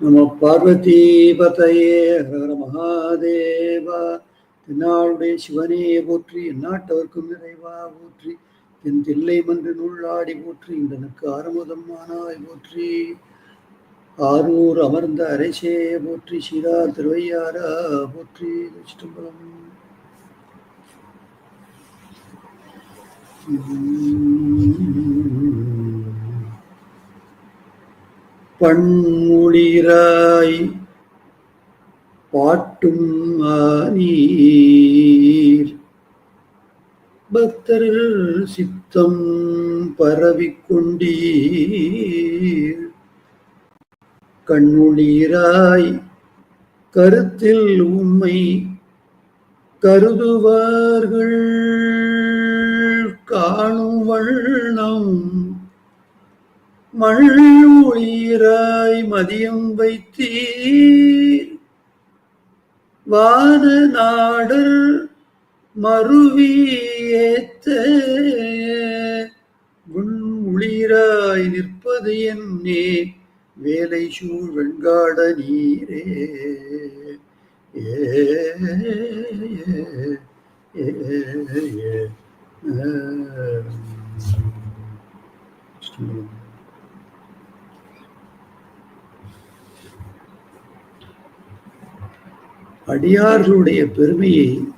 நம பார்வதிபதையே ஹரஹர மகாதேவா தென்னாளுடைய சிவனே போற்றி எந்நாட்டவர்க்கும் நிறைவா போற்றி என் தில்லை மன்று நுள்ளாடி போற்றி இன்றனுக்கு ஆறுமுதம்மானாய் போற்றி ஆரூர் அமர்ந்த அரசே போற்றி சீரா திருவையாரா போற்றி சிதம்பரம் Mm-hmm. பண்முளிராய் பாட்டும் ஆனீர். பக்தர் சித்தம் பரவிக்கொண்டீர் கண்ணுளீராய் கருத்தில் உண்மை கருதுவார்கள். காணும் வண்ணம் மண்ணுயிராய் மதியம் வைத்தீர். வான நாடர் மருவி ஏத்த உளிராய் நிற்பது என்னே வேலை சூழ் வெண்காட நீரே. ஏ ஏ, ஏ, ஏ. அடியார்களுடைய பெருமையை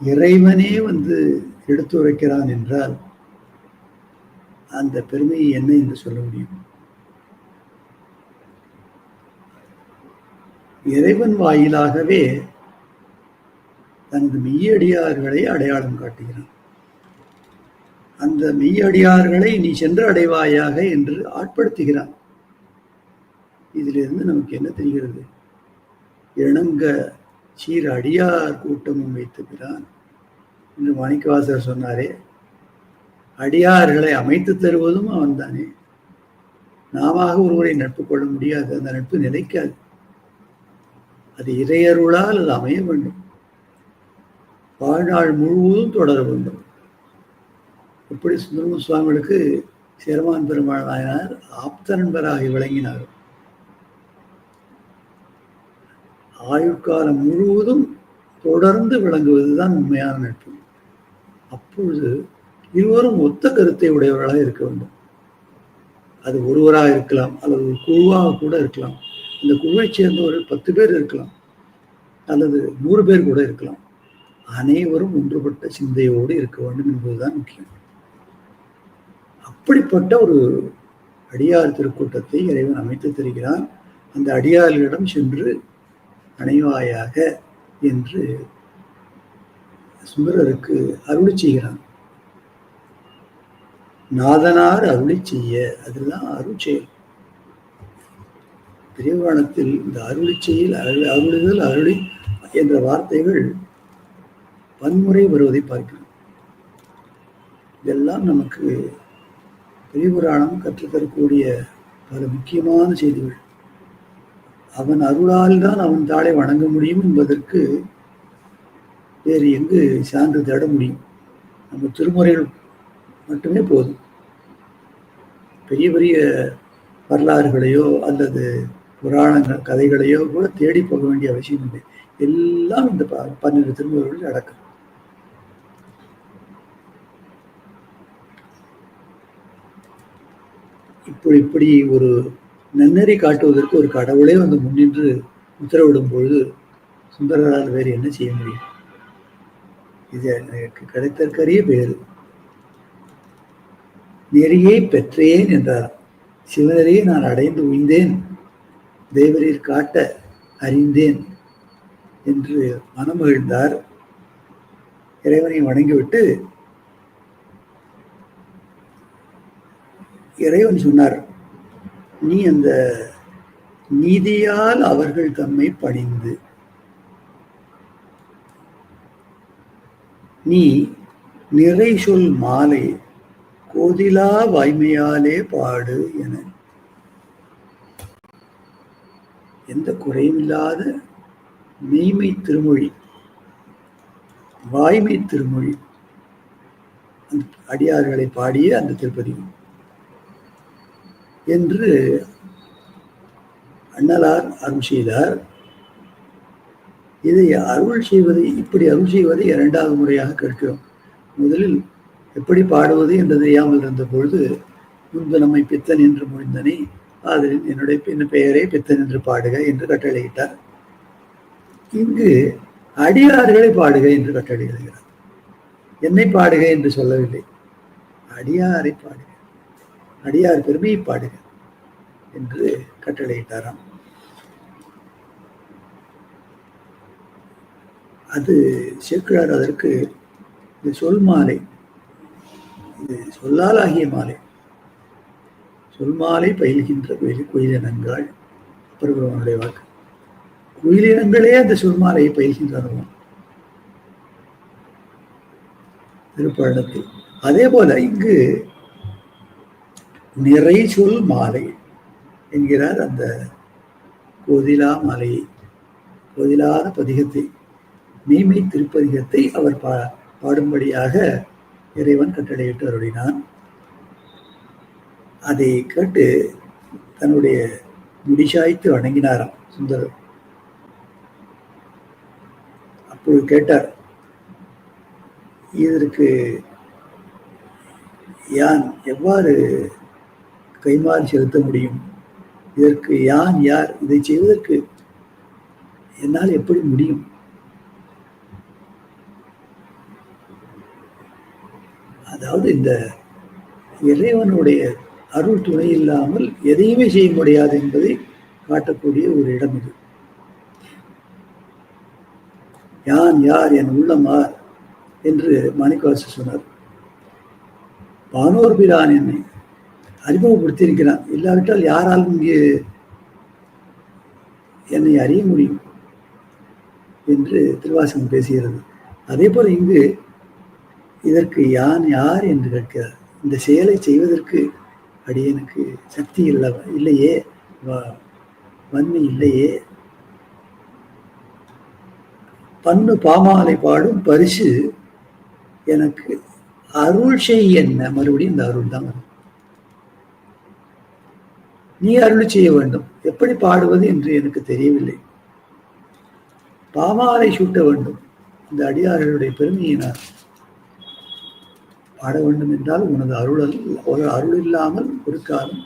இறைவனே வந்து எடுத்துரைக்கிறான் என்றால் அந்த பெருமையை என்ன என்று சொல்ல முடியும்? இறைவன் வாயிலாகவே தனது மெய்யடியார்களை அடையாளம் காட்டுகிறான். அந்த மெய்யடியார்களை நீ சென்று அடைவாயாக என்று ஆட்படுத்துகிறான். இதிலிருந்து நமக்கு என்ன தெரிகிறது? இணங்க சீர் அடியார் கூட்டமும் வைத்துக்கிறான் என்று மாணிக்கவாசர் சொன்னாரே. அடியார்களை அமைத்து தருவதும் அவன் தானே நாம ஒருவரை நட்பு கொள்ள முடியாது அந்த நட்பு நிலைக்காது. அது இறையருளால் அது அமைய வேண்டும். வாழ்நாள் முழுவதும் தொடர வேண்டும். எப்படி சுந்தரம சுவாமிகளுக்கு சிரமான் பெருமாள் நாயனார் ஆப்த நண்பராகி விளங்கினார். ஆயுட்காலம் முழுவதும் தொடர்ந்து விளங்குவதுதான் உண்மையான நட்பு. அப்பொழுது இருவரும் ஒத்த கருத்தை உடையவர்களாக இருக்க வேண்டும். அது ஒருவராக இருக்கலாம் அல்லது ஒரு குழுவாக கூட இருக்கலாம். இந்த குழுவை சேர்ந்தவர்கள் பத்து பேர் இருக்கலாம் அல்லது நூறு பேர் கூட இருக்கலாம். அனைவரும் ஒன்றுபட்ட சிந்தையோடு இருக்க வேண்டும் என்பதுதான் முக்கியம். அப்படிப்பட்ட ஒரு அடியார் திருக்கூட்டத்தை இறைவன் அமைத்து தருகிறான். அந்த அடியார்களிடம் சென்று அணைவாயாக என்று சுந்தரருக்கு அருளி செய்கிறான். நாதனார் அருளி செய்ய அதெல்லாம் அருள் செயல் பிரிவானத்தில் இந்த அருளி செயல் அருள் அருளுதல் அருளி என்ற வார்த்தைகள் பன்முறை வருவதை பார்க்கிறோம். இதெல்லாம் நமக்கு பெரியபுராணம் கற்றுத்தரக்கூடிய பல முக்கியமான செய்திகள். அவன் அருளால் தான் அவன் தாளை வணங்க முடியும் என்பதற்கு வேறு எங்கு சான்று தேட முடியும். நம்ம திருமுறைகள் மட்டுமே போதும். பெரிய பெரிய வரலாறுகளையோ அல்லது புராணங்கள் கதைகளையோ கூட தேடி போக வேண்டிய அவசியம் இல்லை. எல்லாம் இந்த பன்னெண்டு திருமுறைகளில் நடக்கும். இப்படி இப்படி ஒரு நன்னறி காட்டுவதற்கு ஒரு கடவுளே வந்து முன்னின்று உத்தரவிடும் பொழுது சுந்தரரால் வேறு என்ன செய்ய முடியும்? இது எனக்கு கிடைத்தற்கரிய பேரு நெறியை பெற்றேன் என்றார். சிவனரையே நான் அடைந்து உய்ந்தேன். தேவரீர் காட்ட அறிந்தேன் என்று மனமகிழ்ந்தார். இறைவனை வணங்கிவிட்டு இறைவன் சொன்னார் நீ அந்த நீதியால் அவர்கள் தம்மை பணிந்து நீ நிறை சொல் மாலை கோதிலா வாய்மையாலே பாடு என. எந்த குறையும் இல்லாத மெய்மை திருமொழி. வாய்மை திருமொழி. அந்த அடியார்களை பாடிய அந்த திருப்பதி. என்று அண்ணலார் அருள் செய்தார். இதை அருள் செய்வதை இப்படி அருள் செய்வதை இரண்டாவது முறையாக கேட்கிறோம். முதலில் எப்படி பாடுவது என்று தெரியாமல் இருந்த பொழுது முன்பு நம்மை பித்தன் என்று முடிந்தனே அதில் என்னுடைய பின் பெயரே பித்தன் என்று பாடுக என்று கட்டளையிட்டார். இங்கு அடியார்களை பாடுக என்று கட்டளையிடுகிறார். என்னை பாடுக என்று சொல்லவில்லை. அடியாரை பாடுக. அடியார் பெருமையை பாடுக என்று கட்டளையிட்டாராம். அது சேர்க்கிறார் அதற்கு இது சொல் மாலை. இது சொல்லால் ஆகிய மாலை. சொல் மாலை பயில்கின்ற கோயில் குயிலினங்கள். பருவனுடைய வாக்கு. குயிலினங்களே அந்த சொல்மாலையை பயில்கின்றனவும் திருப்பழத்தில் அதே போல இங்கு நிறை சொல் மாலை என்கிறார் அந்த கோதிலா மாலையை கோதிலான பதிகத்தை மீமை திருப்பதிகத்தை அவர் பா பாடும்படியாக இறைவன் கட்டளையிட்டு அருளினான். அதை கேட்டு தன்னுடைய முடிசாய்த்து வணங்கினாராம் சுந்தரர். அப்போது கேட்டார் இதற்கு யான் எவ்வாறு கைமாறி செலுத்த முடியும். இதற்கு யான் யார் இதை செய்வதற்கு என்னால் எப்படி முடியும்? அதாவது இந்த இறைவனுடைய அருள் துணை இல்லாமல் எதையுமே செய்ய முடியாது என்பதை காட்டக்கூடிய ஒரு இடம் இது. யான் யார் என் உள்ளமார் என்று மாணிக்கவாசு சொன்னார். பானோர் பிரான் என்னை அறிமுகப்படுத்தியிருக்கிறான் இல்லாவிட்டால் யாராலும் இங்கு என்னை அறிய முடியும் என்று திருவாசகம் பேசுகிறது. அதே போல் இங்கு இதற்கு யான் யார் என்று கேட்கிறார். இந்த செயலை செய்வதற்கு அடியனுக்கு சக்தி இல்லை இல்லையே வன்மை இல்லையே. பண்ணு பாமாலை பாடும் பரிசு எனக்கு அருள் செய் என்ன. மறுபடியும் இந்த அருள் தான் வரும். நீ அருள் செய்ய வேண்டும். எப்படி பாடுவது என்று எனக்கு தெரியவில்லை. பாமாலை சூட்ட வேண்டும். இந்த அடியார்களுடைய பெருமையை நான் பாட வேண்டும் என்றால் உனது அருள் ஒரு அருள் இல்லாமல் ஒரு காலம்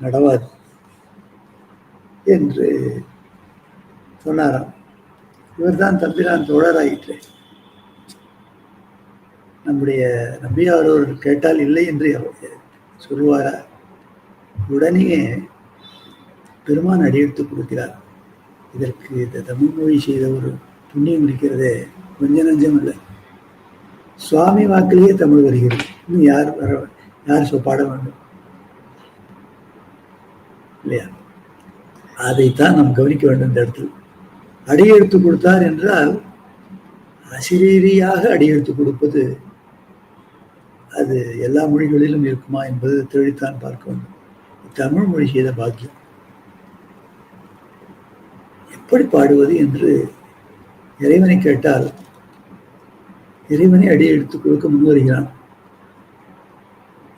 நடவாது என்று சொன்னாராம். இவர்தான் தம்பிரான் தோழராயிற்று. நம்முடைய நம்பியாரோர் கேட்டால் இல்லை என்று சொல்லுவாரா? உடனே பெருமான் அடியெடுத்து கொடுக்கிறார். இதற்கு இந்த தமிழ் மொழி செய்த ஒரு புண்ணியம் இருக்கிறதே கொஞ்ச நஞ்சம் இல்லை. சுவாமி வாக்கிலேயே தமிழ் வருகிறது. இன்னும் யார் வர யார் சொ பாட வேண்டும்? இல்லையா? அதைத்தான் நாம் கவனிக்க வேண்டும் இந்த இடத்தில். அடியெடுத்து கொடுத்தார் என்றால் அசிரீரியாக அடியெடுத்து கொடுப்பது அது எல்லா மொழிகளிலும் இருக்குமா என்பது தேடித்தான் பார்க்க வேண்டும். தமிழ் மொழி செய்த பாக்கியம். எப்படி பாடுவது என்று இறைவனை கேட்டால் இறைவனை அடி எடுத்து கொடுக்க முன்வருகிறான்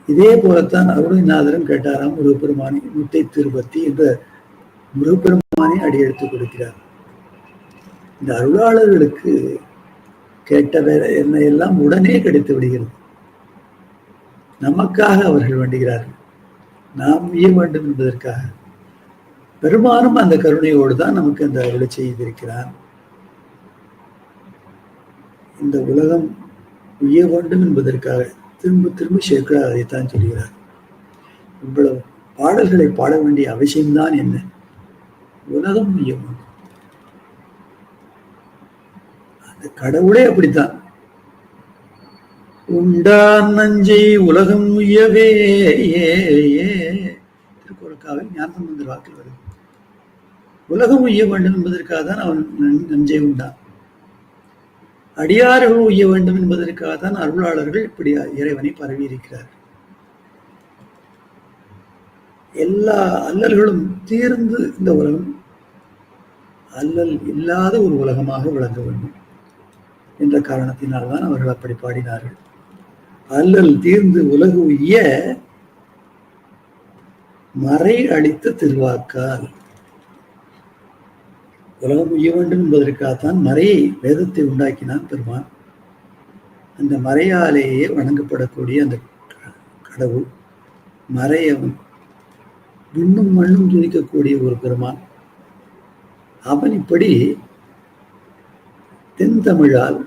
இதே போலத்தான் அருணநாதரும் கேட்டாராம் முருகப்பெருமானி முத்தை திருப்பத்தி என்ற முருகப்பெருமானை அடி எடுத்து கொடுக்கிறார். இந்த அருளாளர்களுக்கு கேட்ட வேற என்ன எல்லாம் உடனே கிடைத்து விடுகிறது. நமக்காக அவர்கள் வேண்டுகிறார்கள். நாம் ஈய வேண்டும் என்பதற்காக. பெரும்பாலும் அந்த கருணையோடு தான் நமக்கு அந்த அருளை செய்திருக்கிறார் இந்த உலகம் உய்ய வேண்டும் என்பதற்காக திரும்ப திரும்ப சேர்க்கிறார் அதைத்தான் சொல்கிறார். இவ்வளவு பாடல்களை பாட வேண்டிய அவசியம்தான் என்ன? உலகம் உய்ய வேண்டும். அந்த கடவுளே அப்படித்தான். உண்டான் நஞ்சை உலகம் உய்யவே ஏ ஞானம் வந்து ஞானசம்பந்தர் வாக்கில் உலகம் உய்ய வேண்டும் என்பதற்காக தான் அவன் நஞ்சை உண்டான். அடியார்கள் உய்ய வேண்டும் என்பதற்காக தான் அருளாளர்கள் இப்படி இறைவனை பரவி இருக்கிறார்கள் எல்லா அல்லல்களும் தீர்ந்து இந்த உலகம் அல்லல் இல்லாத ஒரு உலகமாக விளங்க வேண்டும் என்ற காரணத்தினால்தான் அவர்கள் அப்படி பாடினார்கள். அல்லல் தீர்ந்து உலகு உய்ய மறை அழித்த திருவாக்கால். உலகம் உய்ய வேண்டும் என்பதற்காகத்தான் மறையை வேதத்தை உண்டாக்கினான் பெருமான். அந்த மறையாலேயே வணங்கப்படக்கூடிய அந்த கடவுள் மறையவன் விண்ணும் மண்ணும் துணிக்கக்கூடிய ஒரு பெருமான். அவன் இப்படி தென்தமிழால்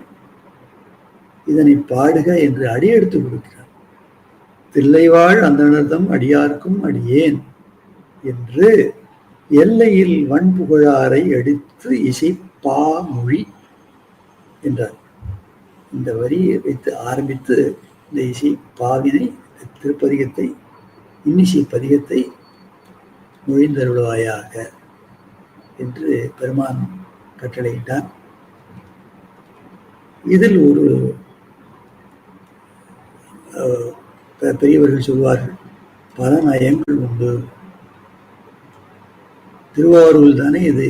இதனை பாடுக என்று அடியெடுத்து கொடுக்கிறார் தில்லைவாழ் அந்தனர்தம் அடியார்க்கும் அடியேன் என்று எல்லையில் வன்புகழாரை எடுத்து இசை பாமொழி என்றார். இந்த வரியை வைத்து ஆரம்பித்து இந்த இசை பாவினை திருப்பதிகத்தை இன்னிசை பதிகத்தை மொழிந்தருள்வாயாக என்று பெருமான் கட்டளையிட்டான். இதில் ஒரு பெரியவர்கள் சொல்வார்கள் பல நயங்கள் உண்டு. திருவாரூரில் தானே இது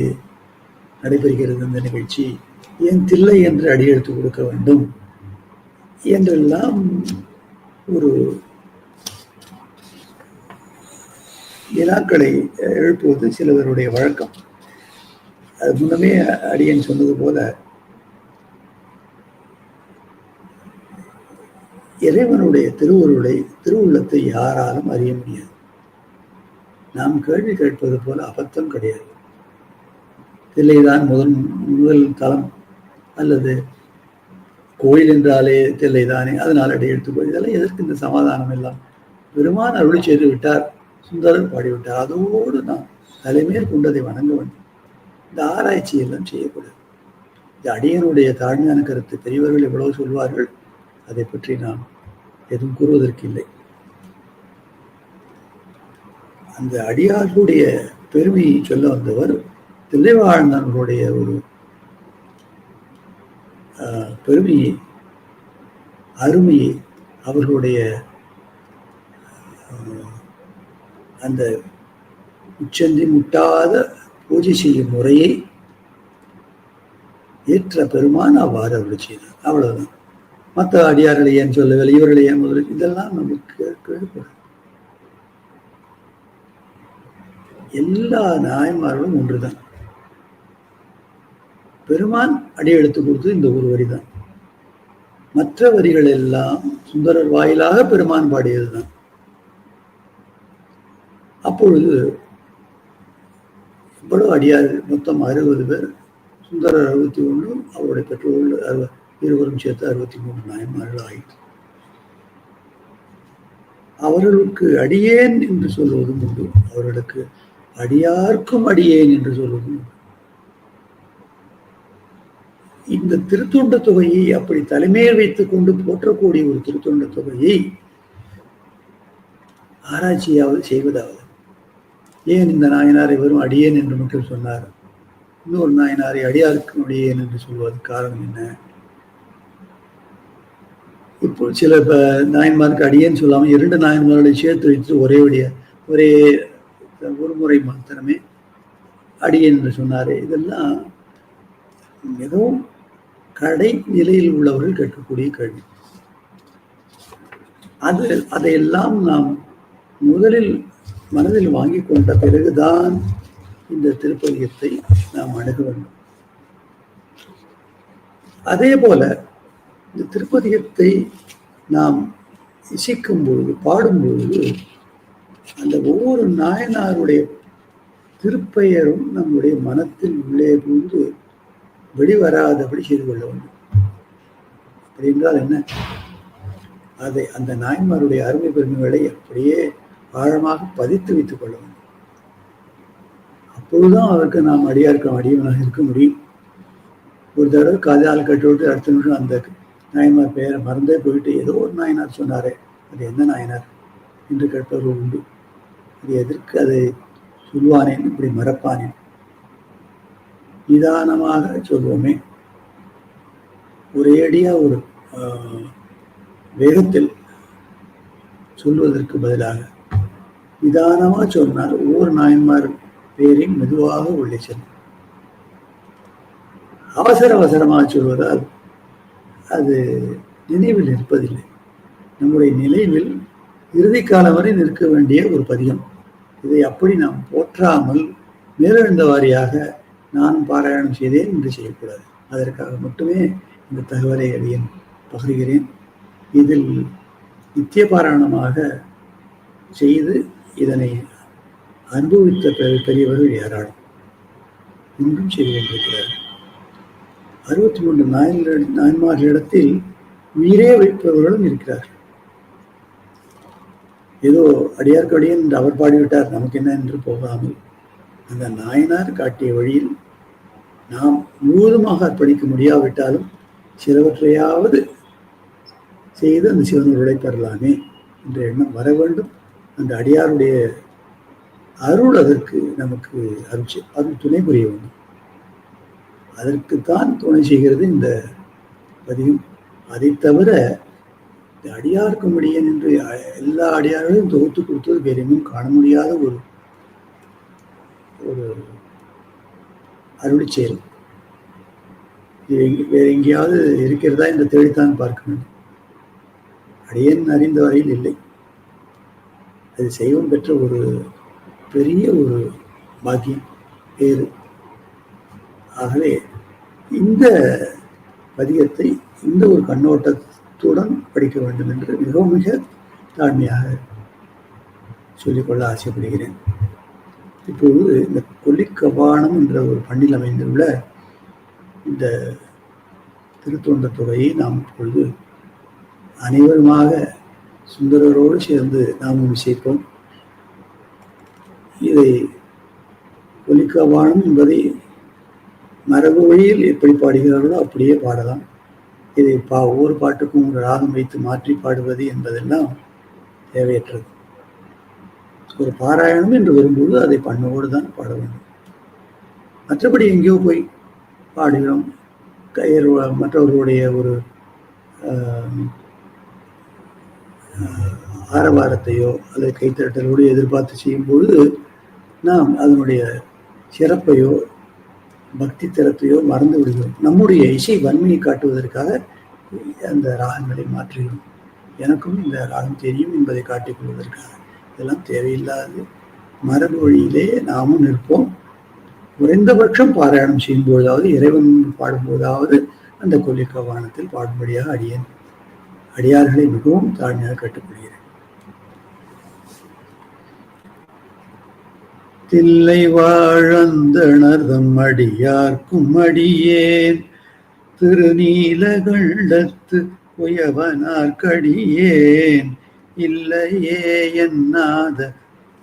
நடைபெறுகிறது இந்த நிகழ்ச்சி. ஏன் தில்லை என்று அடியெடுத்து கொடுக்க வேண்டும் என்றெல்லாம் ஒரு வினாக்களை எழுப்புவது சிலவருடைய வழக்கம். அது முன்னமே அடியன் சொன்னது போல இறைவனுடைய திருவுருளை திருவுள்ளத்தை யாராலும் அறிய முடியாது. நாம் கேள்வி கேட்பது போல அபத்தம் கிடையாது. தில்லைதான் முதல் முதல் தளம் அல்லது கோயில் என்றாலே தில்லைதானே அதனால் அடி எடுத்துக்கோ இதெல்லாம் எதற்கு இந்த சமாதானம் எல்லாம்? பெருமான் அருளி செய்து விட்டார் சுந்தரர் பாடிவிட்டார். அதோடு நாம் தலைமையில் கொண்டதை வணங்க வேண்டும். இந்த ஆராய்ச்சி எல்லாம் செய்யக்கூடாது. இந்த அடியனுடைய தாழ்மையான கருத்து பெரியவர்கள் எவ்வளவு சொல்வார்கள் அதை பற்றி நான் எதுவும் கூறுவதற்கு இல்லை. அந்த அடியார்களுடைய பெருமையை சொல்ல வந்தவர் தில்லைவாழ்ந்தவர்களுடைய ஒரு பெருமையை அருமையை அவர்களுடைய அந்த உச்சந்தி முட்டாத பூஜை செய்யும் முறையை ஏற்ற பெருமான் அவ்வாறு அருள் செய்தார். அவ்வளவுதான். மற்ற அடியார்களை ஏன் சொல்லவில்லை? இவர்களை ஏன் முதலில்? இதெல்லாம் நமக்கு கேட்கக்கூடாது எல்லா நாயன்மார்களும் ஒன்றுதான். பெருமான் அடியெடுத்து கொடுத்தது இந்த ஒரு வரிதான். மற்ற வரிகள் எல்லாம் சுந்தரர் வாயிலாக பெருமான் பாடியதுதான். அப்பொழுது இவ்வளவு அடியார் மொத்தம் அறுபது பேர் சுந்தரர் அறுபத்தி ஒன்று அவருடைய பெற்றோர்கள் இருவரும் சேர்த்து அறுபத்தி மூணு நாயன்மார்கள் ஆயிற்று. அவர்களுக்கு அடியேன் என்று சொல்வதும் உண்டு. அவர்களுக்கு அடியார்க்கும் அடியேன் என்று சொல்வதும் இந்த திருத்தொண்ட தொகையை அப்படி தலைமையில் வைத்துக் கொண்டு போற்றக்கூடிய ஒரு திருத்தொண்ட தொகையை ஆராய்ச்சியாவது செய்வதாவது. ஏன் இந்த நாயனாரை வெறும் அடியேன் என்று மட்டும் சொன்னார்? இன்னொரு நாயனாரை அடியாருக்கும் அடியேன் என்று சொல்வது காரணம் என்ன? இப்போ சில நாயன்மாருக்கு அடியேன்னு சொல்லாமல் இரண்டு நாயன்மார்களை சேர்த்து வைத்து ஒரே வழிய ஒரே ஒரு முறை மாத்திரமே அடி என்று சொன்னார். இதெல்லாம் மிகவும் கடை நிலையில் உள்ளவர்கள் கேட்கக்கூடிய கேள்வி. அது அதையெல்லாம் நாம் முதலில் மனதில் வாங்கி கொண்ட பிறகுதான் இந்த திருப்பதியத்தை நாம் அணுக வேண்டும். அதே போல இந்த திருப்பதியத்தை நாம் இசைக்கும் பொழுது பாடும் பொழுது அந்த ஒவ்வொரு நாயனாருடைய திருப்பெயரும் நம்முடைய மனத்தில் உள்ளே புகுந்து வெளிவராதபடி செய்து கொள்ள வேண்டும். அப்படி என்றால் என்ன? அதை அந்த நாயன்மாருடைய அருமை பெருமைகளை அப்படியே ஆழமாக பதித்து வைத்துக் கொள்ள வேண்டும். அப்பொழுதுதான் அவருக்கு நாம் அடியாருக்கும் அடியவனாக இருக்க முடியும். ஒரு தடவை காதால் கட்டுவிட்டு அடுத்த நிமிஷம் அந்த நாயன்மார் பெயரை மறந்தே போயிட்டு ஏதோ ஒரு நாயனார் சொன்னாரே அது எந்த நாயனார்? என்று கேட்பவர்கள் உண்டு. அது எதற்கு அதை சொல்வானேன் இப்படி மறப்பானேன்? நிதானமாக சொல்வோமே. ஒரேடியாக ஒரு வேகத்தில் சொல்வதற்கு பதிலாக நிதானமாக சொன்னால் ஒவ்வொரு நாயன்மார் பேரையும் மெதுவாக உள்ளே செல்லும். அவசர அவசரமாக சொல்வதால் அது நினைவில் இருப்பதில்லை. நம்முடைய நினைவில் இறுதி காலம் வரை நிற்க வேண்டிய ஒரு பதியம் இதை அப்படி நாம் போற்றாமல் மேலெழுந்த வாரியாக நான் பாராயணம் செய்தேன் என்று செய்யக்கூடாது. அதற்காக மட்டுமே இந்த தகவலை அடியேன் பகிர்கிறேன். இதில் நித்திய பாராயணமாக செய்து இதனை அனுபவித்த பெரியவர்கள் ஏராளம். இன்றும் செய்து கொண்டிருக்கிறார் அறுபத்தி மூன்று நாயன்கள் நாயன்மார்களிடத்தில் உயிரே வைப்பவர்களும் இருக்கிறார்கள். ஏதோ அடியார்க்கு என்று அவர் பாடிவிட்டார். நமக்கு என்ன என்று போகாமல் அந்த நாயனார் காட்டிய வழியில் நாம் முழுவதுமாக அர்ப்பணிக்க முடியாவிட்டாலும் சிலவற்றையாவது செய்து அந்த சிவனுடைய பெறலாமே என்ற எண்ணம் வர வேண்டும். அந்த அடியாருடைய அருள் அதற்கு நமக்கு அருள் அருள் துணை புரிய வேண்டும். அதற்குத்தான் துணை செய்கிறது இந்த பதிகம். அதை தவிர அடியாருக்கு முடியன் என்று எல்லா அடியார்களையும் தொகுத்து கொடுத்தது வேற எங்கும் காண முடியாத ஒரு ஒரு அருளி செயல் வேற எங்கேயாவது இருக்கிறதா என்று தேடித்தான் பார்க்க வேண்டும் அடியன் அறிந்த வரையில் இல்லை. அது செய்வம் பெற்ற ஒரு பெரிய ஒரு பாக்கியம் பேரு ஆகவே இந்த பதிகத்தை இந்த ஒரு கண்ணோட்டத்துடன் படிக்க வேண்டும் என்று மிக மிக தாழ்மையாக சொல்லிக்கொள்ள ஆசைப்படுகிறேன். இப்பொழுது இந்த கொல்லிக்கவானம் என்ற ஒரு பண்ணில் அமைந்துள்ள இந்த திருத்தொண்ட தொகையை நாம் இப்பொழுது அனைவருமாக சுந்தரரோடு சேர்ந்து நாமும் இசைப்போம் இதை ஒலிக்கவானம் என்பதை மரபு வழியில் எப்படி பாடுகிறார்களோ அப்படியே பாடலாம். இதை பா ஒவ்வொரு பாட்டுக்கும் ஒரு ராகம் வைத்து மாற்றி பாடுவது என்பதெல்லாம் தேவையற்றது. ஒரு பாராயணம் என்று வரும்போது அதை பண்ணோடு தான் பாட வேண்டும். மற்றபடி எங்கேயோ போய் பாடுகிறோம். கையர் மற்றவர்களுடைய ஒரு ஆரவாரத்தையோ அல்லது கைத்தட்டலோடு எதிர்பார்த்து செய்யும்பொழுது நாம் அதனுடைய சிறப்பையோ பக்தி தரத்தையோ மறந்து விடுகிறோம். நம்முடைய இசை வன்மையை காட்டுவதற்காக அந்த ராகங்களை மாற்றுகிறோம் எனக்கும் இந்த ராகம் தெரியும் என்பதை காட்டிக் கொள்வதற்காக. இதெல்லாம் தேவையில்லாது. மரபு வழியிலே நாமும் நிற்போம். குறைந்தபட்சம் பாராயணம் செய்யும் போதாவது இறைவன் பாடும்போதாவது அந்த கொல்லிக்கவானத்தில் பாடும்படியாக அடியேன். அடியார்களை மிகவும் தாழ்மையாக கட்டுப்படுகிறேன் தில்லை வாழந்தணர்தம் அடியார்க்கும் அடியேன். திருநீலகள்ளத்து உயவனார்க்கடியேன் இல்லையே என்னாத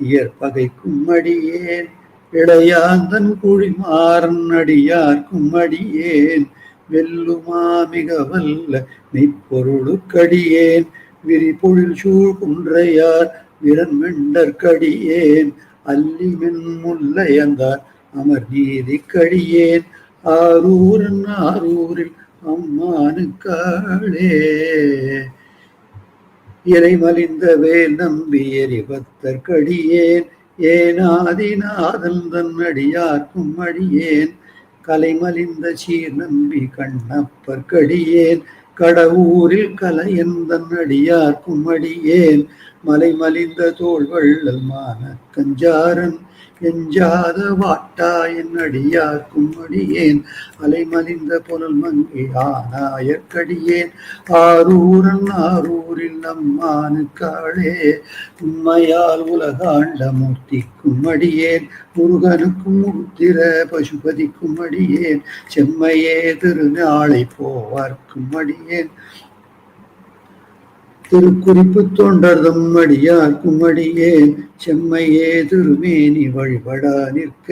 இயற்பகைக்கும் அடியேன். இளையாந்தன் குழிமாறன் அடியார்க்கும் அடியேன். வெல்லுமா மிக வல்ல மெய்ப்பொருளுக்கடியேன் விரிபொழில் சூழ் குன்றையார் விரன் மெண்டற்கடியேன் அல்லிமென் முல்லையந்தார் அமர் நீதி கடியேன். ஆரூரன் ஆரூரில் அம்மானுக்காளே. இறைமலிந்த வேல் நம்பி எரிபத்தர் கடியேன். ஏனாதிநாதன் தன் அடியார்க்கும் அடியேன்? கலைமலிந்த சீர் நம்பி கண்ணப்பர் கடியேன். கடவுரில் கலையந்தன் அடியார்க்கும் அடியேன். மலைமலிந்த தோல் வள்ளல் மான கஞ்சாரன். எஞ்சாத வாட்டா என் அடியார்க்கும் அடியேன் அலைமலிந்த புனல் மங்கி ஆனாயற்கடியேன். ஆரூரன் ஆரூரில் நம்மானுக்காளே. உண்மையால் உலகாண்ட மூர்த்திக்கும் அடியேன் முருகனுக்கும் முத்திர பசுபதிக்கும் அடியேன் செம்மையே திருநாளை போவார்க்கும் அடியேன் திருக்குறிப்பு தொண்டர்தம் அடியார்க்கும் அடியேன் செம்மையே திருமேனி வழிபடா நிற்க.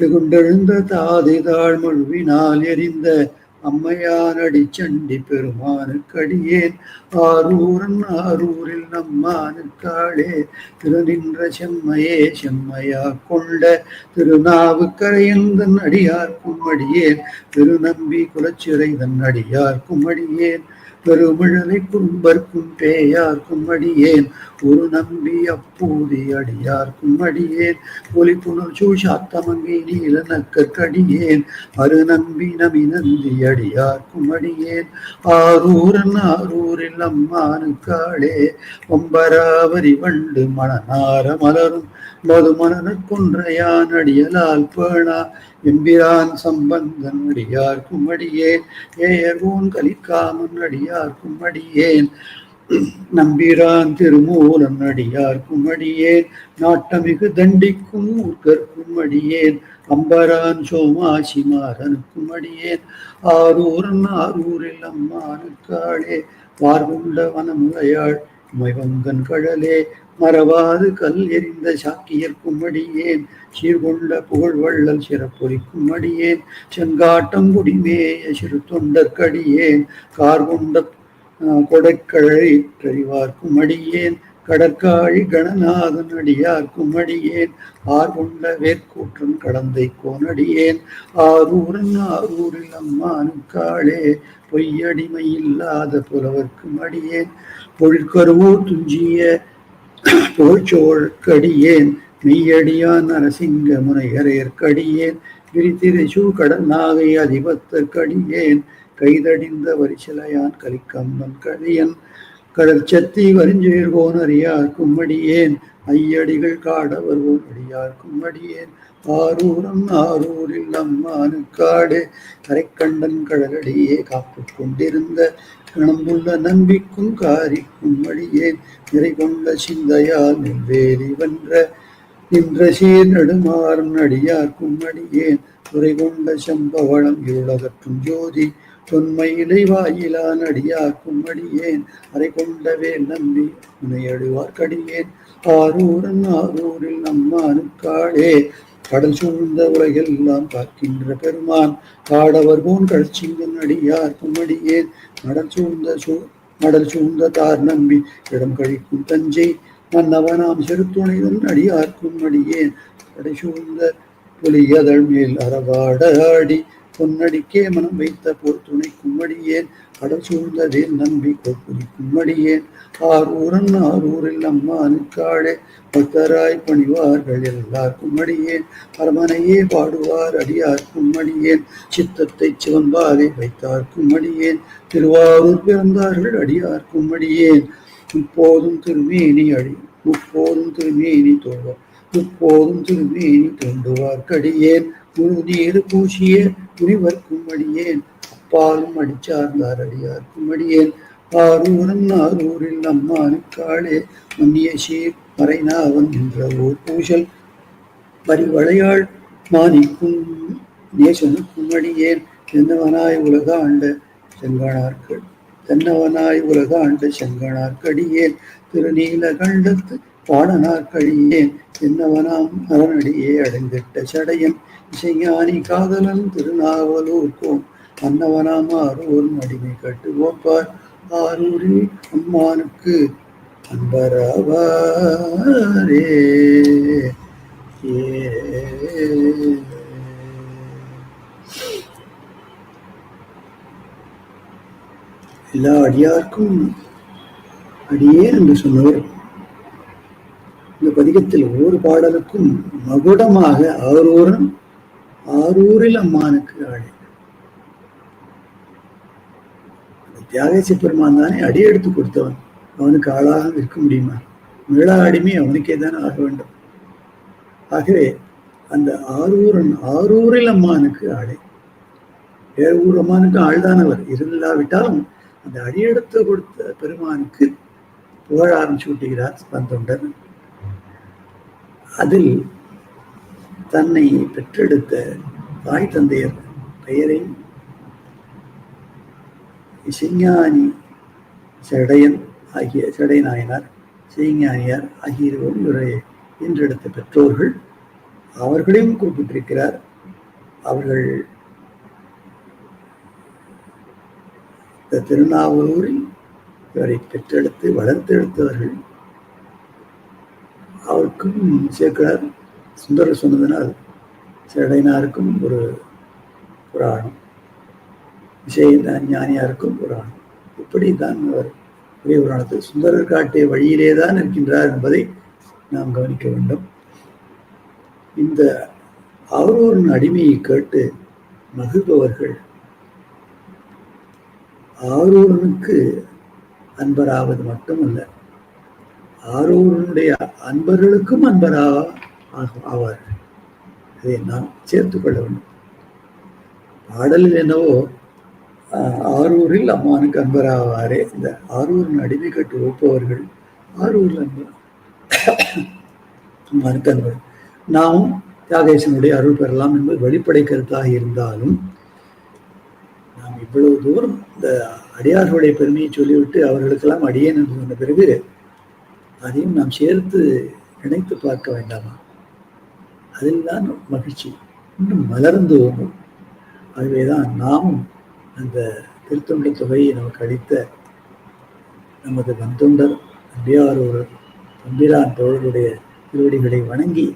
வெகுண்டெழுந்த தாதை தாழ்மொழிவினால் எரிந்த அம்மையானடி சண்டி பெருமானுக்கடியேன். ஆரூரன் ஆரூரில் நம்மானுக்காளே திருநின்ற செம்மையே செம்மையா கொண்ட. திருநாவுக்கரையந்தன் அடியார்க்கும் அடியேன் திருநம்பி குலச்சிறை தன் அடியார்க்கும் அடியேன் பெருமிழலை குறும்பர்க்கும் பேயார்க்கும் அடியேன் ஒரு நம்பி அப்பூதி அடியார்க்கும் அடியேன் ஒலி புனல் சூஷாத்தமங்கை நீல நக்கற்கடியேன் அரு நம்பி நமி நந்தி அடியார்க்கும் அடியேன் ஆரூரன் ஆரூரில் அம்மானுக்காளே. ஒம்பராவரி வண்டு மணநார மலரும். மதுமணர் கொன்றையான் அடியலால் பேணா. எம்பிரான் சம்பந்தன் அடியார்க்கும் அடியேன் ஏயர்கோன் கலிக்காமன் அடியார்க்கும் அடியேன் நம்பிரான் திருமூலன் அடியார்க்கும் அடியேன் நாட்டமிகு தண்டிக்கும் ஊர்கற்கும் அடியேன் அம்பரான் சோமாசி மாறனுக்கும் அடியேன் ஆரூரன் ஆரூரில் அம்மானுக்காளே. பார்வுண்ட வனமுலையாள் மைவங்கன் கடலே. மறவாது கல் எறிந்த சாக்கியர்க்கும் அடியேன் சீர்கொண்ட புகழ்வள்ளல் சிறப்பொலிக்கும் அடியேன். செங்காட்டம் குடிமேய சிறு தொண்டற்கடியேன் கார்கொண்ட கொடைக்கழை கழிவார்க்கும் அடியேன். கடற்காழி கணநாதன் அடியார்க்கும் அடியேன். ஆர்கொண்ட வேற்கூற்றன் கடந்தை கோனடியேன் ஆரூரன் ஆரூரில் அம்மானுக்காளே பொய்யடிமை இல்லாத புலவர்க்கும் அடியேன். பொழிற்கருவூர் துஞ்சிய புகழ்ச்சோழ்கடியேன் மெய்யடியான் நரசிங்க முனையரையற்கடியேன் விரித்திரைசூ கடல் நாகை அதிபத்தற்கடியேன் கைதடிந்த வரிசிலையான் கலிக்கம்பன் கழியன் கடற்சத்தி வரிஞ்சேர்கோன் அறியார்க்கும் கும்மடியேன். ஐயடிகள் காடவர் அடியார்க்கும் கும்மடியேன். ஆரூரம் ஆரூரில் அம்மானுக்காடு கரைக்கண்டன் கடலடியே காப்பு கொண்டிருந்த கணம்புள்ள நம்பிக்கும் காரிக்கும் அடியேன் நிறை கொண்ட சிந்தையால் நெல்வேலி வென்ற நின்ற சீர் நெடுமாறும் நடியார்க்கும் அடியேன் துறை கொண்ட செம்பவளம் இருளகற்றும் ஜோதி. தொன்மையிலை வாயிலான் நடியாக்கும் அடியேன் அரை கொண்டவே நம்பி முனையடுவார்க்கடியேன் ஆரூரன் ஆரூரில் நம்மானுக்காளே கடல் சூழ்ந்த உலகெல்லாம் காக்கின்ற பெருமான். காடவர் போன் கழ்ச்சிங்கன் அடியார்க்கும் அடியேன் மடல் சூழ்ந்த சூ மடல் சூழ்ந்த தார் நம்பி இடம் கழிக்கும் தஞ்சை. மன்னவனாம் செருத்துணைதன் அடியார்க்கும் அடியேன். படைசூழ்ந்த புலியதழ் மேல் அறவாட ஆடி பொன்னடிக்கே மனம் வைத்த போர் துணை கும்மடியேன் கடல் சூழ்ந்த வேல் நம்பி கொப்புரிக்கும் கும்மடியேன் ஆரூரன் ஆரூரில் அம்மானுக்காளே பக்தராய் பணிவார்கள் எல்லாருக்கும் அடியேன். அரமனையே பாடுவார் அடியார்க்கும் அடியேன். சித்தத்தை சிவன்பாலை வைத்தார்க்கும் அடியேன். திருவாரூர் பிறந்தார்கள் அடியார்க்கும் அடியேன். முப்போதும் திருமேனி அழி முப்போதும் திருமேனி தோழ்வார் முப்போதும் திருமேனி தோண்டுவார்க்கடியேன் முழு நீர் பூசிய முனிவர்க்கும் அடியேன் அப்பாலும் அடிச்சார்ந்தார் அடியார்க்கும் அடியேன். ஆரூரன் ஆரூரில் அம்மானுக்காளே மன்னிய சீர் மறைநாவன் என்ற ஓர் பூசல். பரிவளையாள் மானிக்கும் நேசனுக்கும் அடியேன். என்னவனாய் உலக ஆண்ட செங்கானார்கள் தென்னவனாய் உலக ஆண்ட செங்கனார்க்கடியேன் திருநீல கண்டத்து பாடனார்க்கடியேன் என்னவனாம் அவனடியே அடைந்திட்ட சடையன். இசைஞானி காதலன் திருநாவலூர்கோம் அன்னவனாம் ஆரூர் அடிமை கட்டுவோப்பார் ஆரூரி அம்மானுக்கு அன்பரவாரே. ஏ எல்லா அடியார்க்கும் அடியேன் என்று சொன்னவர். இந்த பதிகத்தில் ஒவ்வொரு பாடலுக்கும் மகுடமாக ஆரூரன் ஆரூரில் அம்மானுக்கு ஆடை தியாகேச பெருமான் தானே அடி எடுத்து கொடுத்தவன். அவனுக்கு ஆளாக இருக்க முடியுமா? மீளா அடிமை அவனுக்கே தான் ஆக வேண்டும். ஆகவே அந்த ஆரூரன் ஆரூரில் அம்மானுக்கு ஆடை வேறு ஊர் அம்மானுக்கு ஆள்தானவர் இருந்தாவிட்டாலும் அந்த அடியெடுத்து கொடுத்த பெருமானுக்கு புகழ ஆரம்பிச்சு விட்டுகிறார் பந்தொண்டர். அதில் தன்னை பெற்றெடுத்த தாய் தந்தையர் பெயரை சிஞ்ஞானி செடையன் ஆகிய செடை நாயனார் சிவஞானியார் ஆகிய இருவரும் இவரை பெற்றோர்கள். அவர்களையும் குறிப்பிட்டிருக்கிறார் அவர்கள் இந்த திருநாவலூரில் இவரை பெற்றெடுத்து வளர்த்தெடுத்தவர்கள் அவருக்கும் சேர்க்கிறார் சுந்தரர் சொன்னதனால் செடைனாருக்கும் ஒரு புராணம். விசய ஞானியாருக்கும் புராணம். இப்படி தான் அவர் ஒரே புராணத்தில் சுந்தரர் காட்டிய வழியிலே தான் இருக்கின்றார் என்பதை நாம் கவனிக்க வேண்டும். இந்த ஆரூரின் அடிமையை கேட்டு மகிழ்பவர்கள் ஆரூரனுக்கு அன்பராவது மட்டுமல்ல ஆரூரனுடைய அன்பர்களுக்கும் அன்பரா ஆவார். அதை நாம் சேர்த்துக்கொள்ள வேண்டும். பாடலில் என்னவோ ஆரூரில் அம்மானுக்கு அன்பராவாரே இந்த ஆரூரின் அடிமை கட்டு ஒப்பவர்கள் ஆரூரில் அன்பர் அம்மானுக்கு அன்பர் நாமும் தியாகேசனுடைய அருள் பெறலாம் என்பது வெளிப்படை கருத்தாக இருந்தாலும் இவ்வளவு தூரம் இந்த அடியார்களுடைய பெருமையை சொல்லிவிட்டு அவர்களுக்கெல்லாம் அடியேன் என்று சொன்ன பிறகு அதையும் நாம் சேர்த்து நினைத்து பார்க்க வேண்டாமா? அதில் தான் மகிழ்ச்சி. இன்னும் மலர்ந்து ஓங்கும். ஆகவேதான் நாமும் அந்த திருத்தொண்ட தொகையை நமக்கு அளித்த நமது வந்தொண்டர் அம்பியாரூர் தம்பிரான் தோழருடைய திருவடிகளை வணங்கி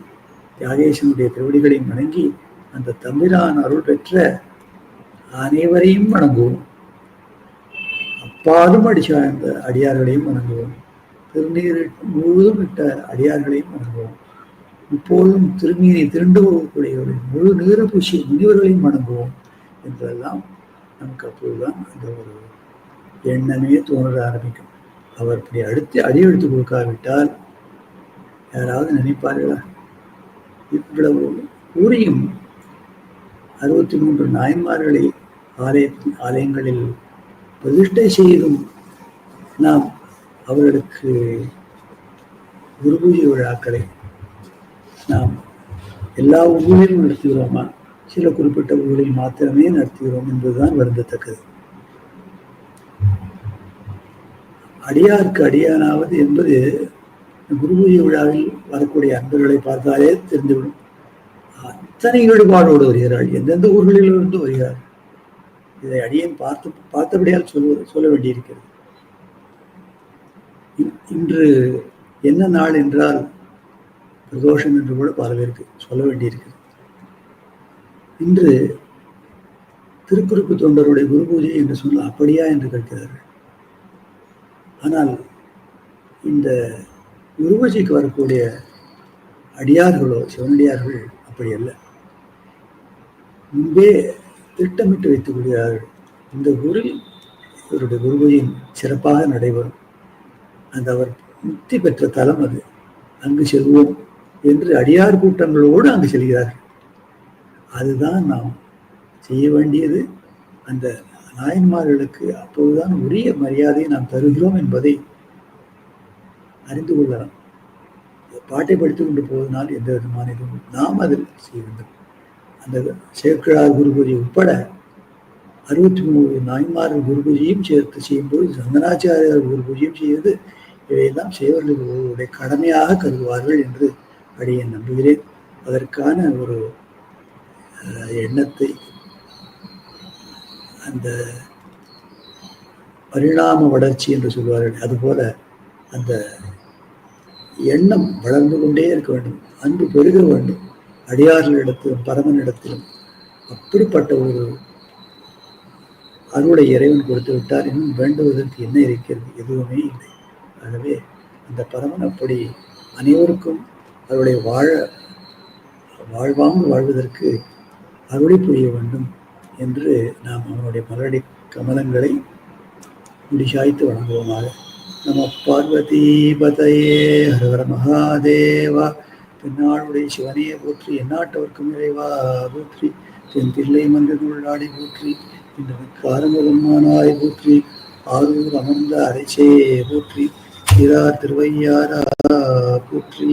தியாகேசனுடைய திருவடிகளையும் வணங்கி அந்த தம்பிரான் அருள் பெற்ற அனைவரையும் வணங்குவோம். அப்பாதும் அடிச்ச அந்த அடியார்களையும் வணங்குவோம். திருநீர் முழுவதும் இட்ட அடியார்களையும் வணங்குவோம். இப்போதும் திருநீரை திருண்டு போகக்கூடியவர்களை முழு நீர பூசிய முனிவர்களையும் வணங்குவோம் என்றெல்லாம் நமக்கு அப்போதுதான் அந்த ஒரு எண்ணமே தோன்ற ஆரம்பிக்கும். அவர் இப்படி அடுத்து அடி எடுத்து கொடுக்காவிட்டால் யாராவது நினைப்பார்களா? இவ்வளவு கூறியும் அறுபத்தி மூன்று நாயன்மார்களை ஆலய ஆலயங்களில் பிரதிஷ்டை செய்தும் நாம் அவர்களுக்கு குரு பூஜை விழாக்களை நாம் எல்லா ஊர்களிலும் நடத்துகிறோமா? சில குறிப்பிட்ட ஊர்களில் மாத்திரமே நடத்துகிறோம் என்பதுதான் வருந்தத்தக்கது. அடியாருக்கு அடியானாவது என்பது குரு பூஜை விழாவில் வரக்கூடிய அன்பர்களை பார்த்தாலே தெரிந்துவிடும். அத்தனை ஈடுபாடோடு வருகிறாள். எந்தெந்த ஊர்களிலிருந்து வருகிறார் இதை அடியேன் பார்த்து பார்த்தபடியால் சொல்வது சொல்ல வேண்டியிருக்கிறது. இன்று என்ன நாள் என்றால் பிரதோஷம் என்று கூட பல பேருக்கு சொல்ல வேண்டியிருக்கிறது. இன்று திருக்குறிப்பு தொண்டருடைய குரு பூஜை என்று சொன்னால் அப்படியா என்று கேட்கிறார்கள். ஆனால் இந்த குரு பூஜைக்கு வரக்கூடிய அடியார்களோ சிவனடியார்கள் அப்படி அல்ல. முன்பே திட்டமிட்டு வைத்துக் கொள்கிறார்கள். இந்த ஊரில் இவருடைய குருபூஜையும் சிறப்பாக நடைபெறும். அந்த அவர் முக்தி பெற்ற தலம் அது. அங்கு செல்வோம் என்று அடியார் கூட்டங்களோடு அங்கு செல்கிறார்கள். அதுதான் நாம் செய்ய வேண்டியது. அந்த நாயன்மார்களுக்கு அப்போதுதான் உரிய மரியாதையை நாம் தருகிறோம் என்பதை அறிந்து கொள்ளலாம். பாட்டை படித்துக் கொண்டு போவதனால் எந்த விதமான இதுவும் நாம் அதில் செய்ய வேண்டும். அந்த சேக்கிழார் குரு உட்பட அறுபத்தி மூணு நாயன்மார்கள் குருபூஜையும் சேர்த்து செய்யும்போது சந்தனாச்சாரியார் குருபூஜையும் செய்வது இவையெல்லாம் செய்வர்களுடைய கடமையாக கருதுவார்கள் என்று அடியை நம்புகிறேன். அதற்கான ஒரு எண்ணத்தை அந்த பரிணாம வளர்ச்சி என்று சொல்வார்கள். அதுபோல அந்த எண்ணம் வளர்ந்து கொண்டே இருக்க வேண்டும். அன்பு பெருக வேண்டும். அடியார்களிடத்திலும் பரமனிடத்திலும் அப்படிப்பட்ட ஒரு அருளை இறைவன் கொடுத்து விட்டார் இன்னும் வேண்டுவதற்கு என்ன இருக்கிறது? எதுவுமே இல்லை. ஆகவே அந்த பரமன் அப்படி அனைவருக்கும் அவருடைய வாழ வாழ்வாமல் வாழ்வதற்கு அருளை புரிய வேண்டும் என்று நாம் அவனுடைய மலரடி கமலங்களை முடிசாய்த்து வணங்குவோமாக. நம பார்வதி பதையே ஹரஹர மகாதேவா. தென்னாளுடைய சிவனையே போற்றி எந்நாட்டவர்க்கும் இறைவா போற்றி தென் தில்லை மன்றனுள்ளாடி போற்றி இன்று காரமுகமானாய் போற்றி ஆரூர் அமர்ந்த அரைச்சே போற்றி சிறார் திருவையாரா போற்றி.